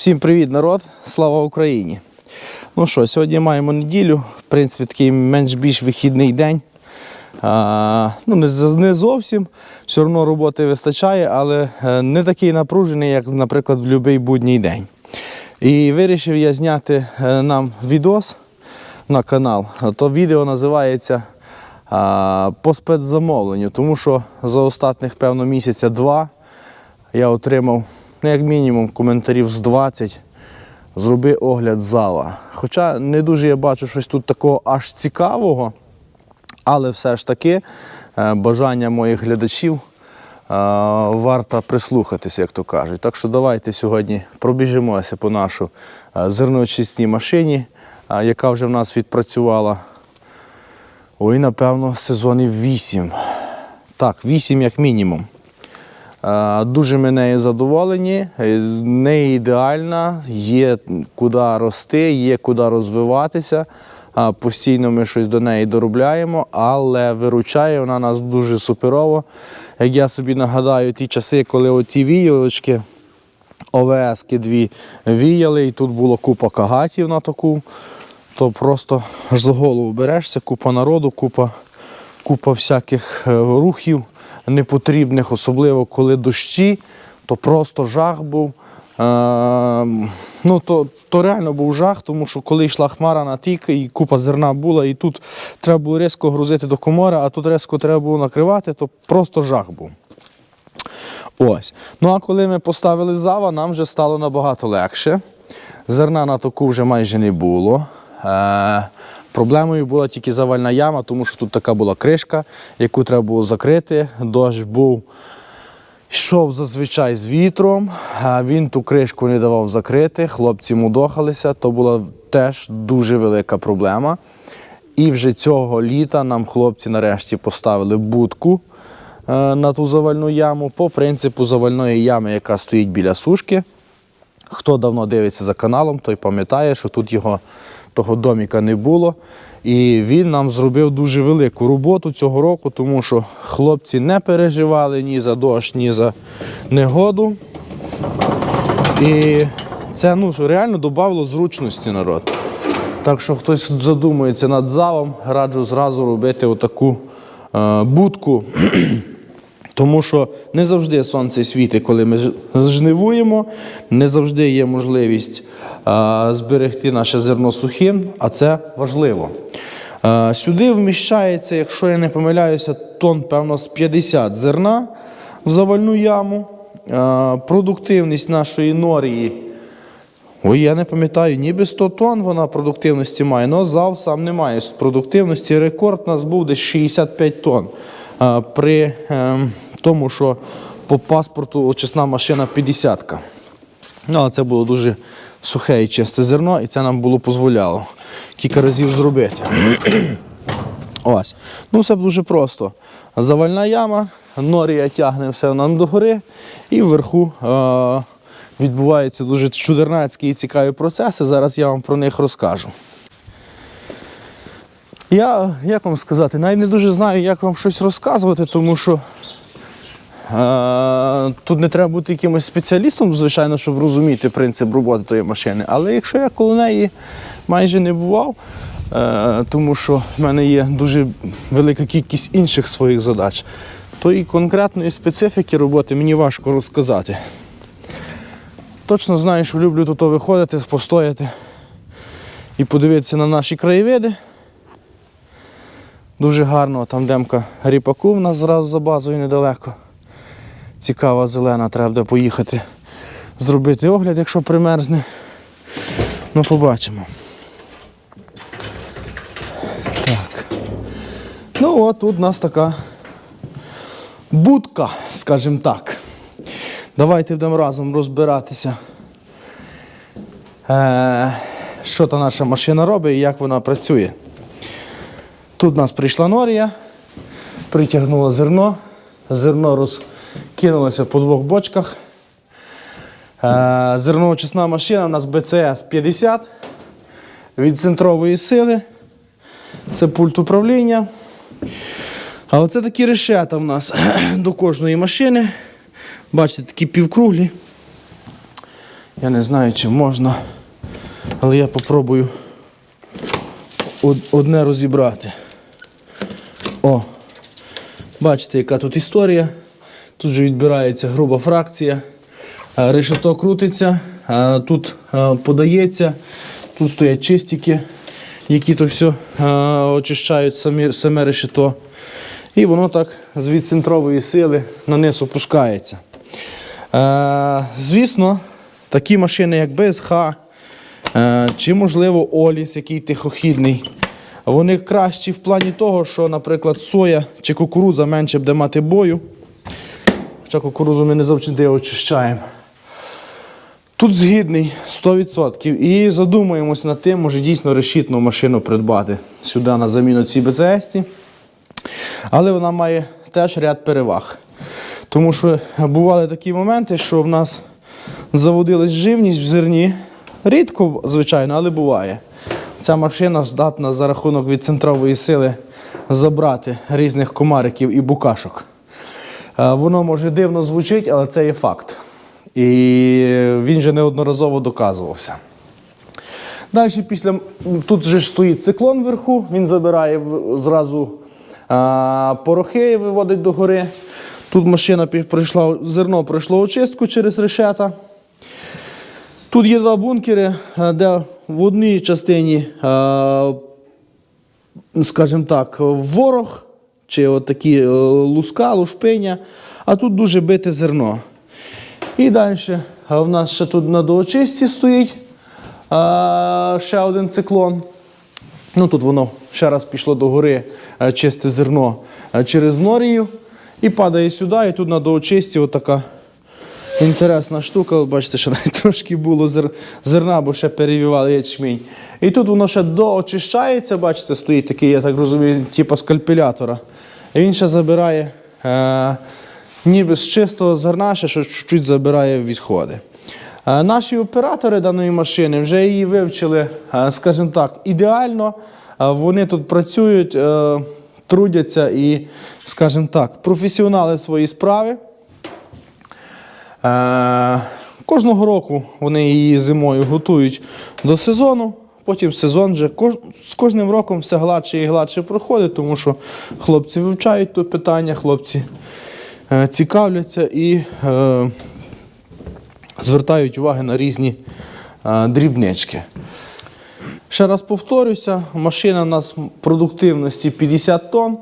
Всім привіт, народ! Слава Україні! Ну що, сьогодні маємо неділю, в принципі, такий менш-більш вихідний день. А, ну, не, зовсім, все одно роботи вистачає, але е, не такий напружений, як, наприклад, в будь-який будній день. І вирішив я зняти е, нам відос на канал. То відео називається а, по спецзамовленню, тому що за останніх, певно, місяця два я отримав, ну, як мінімум, коментарів з 20. Зроби огляд зала. Хоча не дуже я бачу щось тут такого аж цікавого, але все ж таки е, бажання моїх глядачів е, варто прислухатися, як то кажуть. Так що давайте сьогодні пробіжимося по нашу е, зерноочисній машині, яка вже в нас відпрацювала. Ой, напевно, сезонів 8. Так, 8 як мінімум. Е, Дуже ми нею задоволені, е, з неї ідеальна, є куди рости, є куди розвиватися. Е, Постійно ми щось до неї доробляємо, але виручає вона нас дуже суперово. Як я собі нагадаю, ті часи, коли оті віялочки, ОВС-ки дві віяли, і тут було купа кагатів на таку, то просто аж за голову берешся, купа народу, купа, купа всяких рухів непотрібних, особливо коли дощі, то просто жах був. Е, ну, то, то реально був жах, тому що коли йшла хмара на тік, і купа зерна була, і тут треба було різко грузити до комори, а тут різко треба було накривати, то просто жах був. Ось. Ну а коли ми поставили зава, нам вже стало набагато легше. Зерна на току вже майже не було. Е, проблемою була тільки завальна яма, тому що тут така була кришка, яку треба було закрити. Дощ був. Йшов зазвичай з вітром, а він ту кришку не давав закрити, хлопці мудохалися, то була теж дуже велика проблема. І вже цього літа нам хлопці нарешті поставили будку е, на ту завальну яму по принципу завальної ями, яка стоїть біля сушки. Хто давно дивиться за каналом, той пам'ятає, що тут його того доміка не було. І він нам зробив дуже велику роботу цього року, тому що хлопці не переживали ні за дощ, ні за негоду. І це ну, реально додавало зручності народ. Так що хтось задумується над залом, раджу зразу робити отаку е, будку. Тому що не завжди сонце світить, коли ми жнивуємо, не завжди є можливість зберегти наше зерно сухим, а це важливо. Сюди вміщається, якщо я не помиляюся, тонн, певно, з 50 зерна в завальну яму. Продуктивність нашої норії. Ой, я не пам'ятаю, ніби 100 тонн вона продуктивності має, але зал сам не має продуктивності. Рекорд у нас був десь 65 тонн. При тому, що по паспорту очисна машина 50-ка. Ну, але це було дуже сухе і чисте зерно, і це нам було дозволяло кілька разів зробити. Ось. Ну, все дуже просто. Завальна яма, норія тягне все нам догори, і вверху е- відбуваються дуже чудернацькі і цікаві процеси. Зараз я вам про них розкажу. Я, як вам сказати, навіть не дуже знаю, як вам щось розказувати, тому що тут не треба бути якимось спеціалістом, звичайно, щоб розуміти принцип роботи тої машини. Але якщо я коло неї майже не бував, е- тому що в мене є дуже велика кількість інших своїх задач, то і конкретної специфіки роботи мені важко розказати. Точно знаю, що люблю тут виходити, постояти і подивитися на наші краєвиди. Дуже гарно, там демка ріпаку в нас зразу за базою недалеко. Цікава зелена, треба буде поїхати зробити огляд, якщо примерзне. Ну, побачимо. Так. Ну от тут у нас така будка, скажімо так. Давайте будемо разом розбиратися, е, що та наша машина робить і як вона працює. Тут у нас прийшла норія, притягнула зерно, зерно розкинулося по двох бочках. Е, зерноочисна машина у нас БЦС 50 від центрової сили. Це пульт управління. А оце такі решета в нас до кожної машини. Бачите, такі півкруглі. Я не знаю, чи можна, але я попробую одне розібрати. О, бачите, яка тут історія. Тут вже відбирається груба фракція. Е, Решето крутиться, е, тут е, подається, тут стоять чистики, які то все очищають самі, саме решето. І воно так з від центрової сили на низ опускається. Звісно, такі машини, як БСХ, чи, можливо, Оліс, який тихохідний, вони кращі в плані того, що, наприклад, соя чи кукурудза менше буде мати бою. Хоча кукурудзу ми не завжди очищаємо. Тут згідний 100%. І задумуємося над тим, може дійсно решітну машину придбати сюди на заміну цій БЦС. Але вона має теж ряд переваг. Тому що бували такі моменти, що в нас заводилась живність в зерні. Рідко, звичайно, але буває. Ця машина здатна за рахунок від центрової сили забрати різних комариків і букашок. Е, Воно може дивно звучить, але це є факт. І він вже неодноразово доказувався. Далі після тут же стоїть циклон вверху, він забирає зразу а, порохи і виводить до гори. Тут машина пройшла, зерно пройшло очистку через решета. Тут є два бункери, е, де в одній частині, е, скажімо так, ворог чи от такі е, луска, лушпиня, а тут дуже бите зерно. І далі в нас ще тут на доочистці стоїть а, ще один циклон. Ну тут воно ще раз пішло до гори е, чисте зерно е, через норію і падає сюди, і тут на доочистці отака інтересна штука. Бачите, що навіть трошки було зер- зерна, бо ще перевівали ячмінь. І тут воно ще доочищається, бачите, стоїть такий, я так розумію, типу скальпелятора. І він ще забирає, е, ніби з чистого зерна, ще що чуть-чуть забирає відходи. Е, Наші оператори даної машини вже її вивчили, е, скажімо так, ідеально. Е, Вони тут працюють, е, трудяться і, скажімо так, професіонали свої справи. Е, Кожного року вони її зимою готують до сезону. Потім сезон вже з кожним роком все гладше і гладше проходить, тому що хлопці вивчають то питання, хлопці е, цікавляться і е, звертають увагу на різні дрібнички. Ще раз повторюся, машина у нас продуктивності 50 тонн,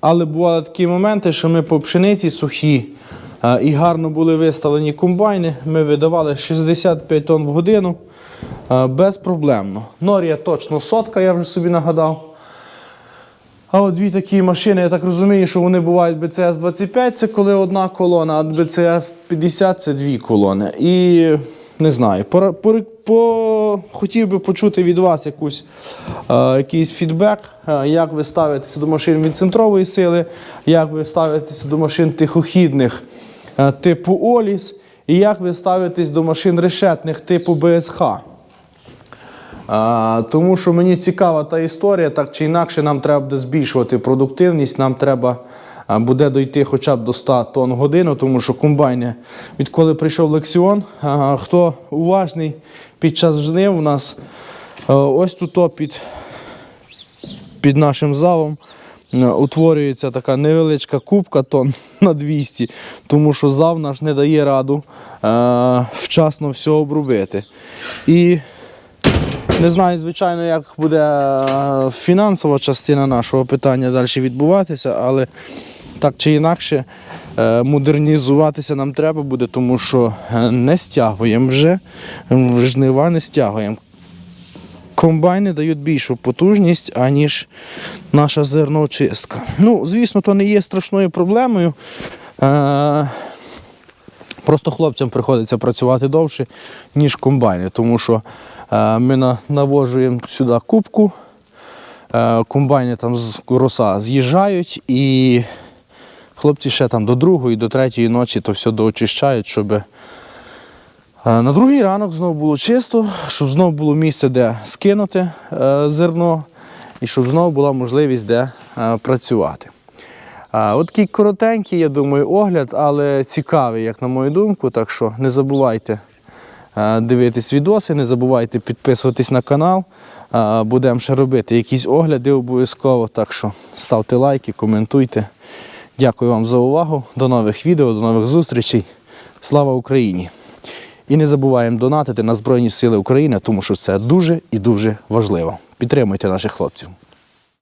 але бували такі моменти, що ми по пшениці сухі і гарно були виставлені комбайни. Ми видавали 65 тонн в годину е, безпроблемно. Норія точно сотка, я вже собі нагадав. А от дві такі машини, я так розумію, що вони бувають БЦС-25, це коли одна колона, а БЦС-50 це дві колони. І не знаю, пора- пори- по, хотів би почути від вас якусь, е, якийсь фідбек, е, як ви ставитеся до машин від центрової сили, як ви ставитеся до машин тихохідних е, типу Оліс, і як ви ставитесь до машин решетних типу БСХ. А, тому що мені цікава та історія, так чи інакше, нам треба буде збільшувати продуктивність, нам треба буде дойти хоча б до 100 тонн годину, тому що комбайни, відколи прийшов Лексіон, хто уважний під час жнив, у нас ось тут під, під нашим залом е, утворюється така невеличка кубка тонн на 200, тому що зав наш не дає раду е, вчасно все обробити. І не знаю, звичайно, як буде е, фінансова частина нашого питання далі відбуватися, але так чи інакше е, модернізуватися нам треба буде, тому що е, не стягуємо вже, жнива не стягуємо. Комбайни дають більшу потужність, аніж наша зерноочистка. Ну, звісно, то не є страшною проблемою. Е, Просто хлопцям приходиться працювати довше, ніж комбайни, тому що ми навожуємо сюди кубку, комбайни там з роса з'їжджають і хлопці ще там до другої, до третьої ночі то все доочищають, щоб е, на другий ранок знову було чисто, щоб знову було місце, де скинути е, зерно, і щоб знову була можливість де е, працювати. От такий коротенький, я думаю, огляд, але цікавий, як на мою думку. Так що не забувайте дивитись відоси, не забувайте підписуватись на канал. Будемо ще робити якісь огляди обов'язково. Так що ставте лайки, коментуйте. Дякую вам за увагу. До нових відео, до нових зустрічей. Слава Україні! І не забуваємо донатити на Збройні Сили України, тому що це дуже і дуже важливо. Підтримуйте наших хлопців.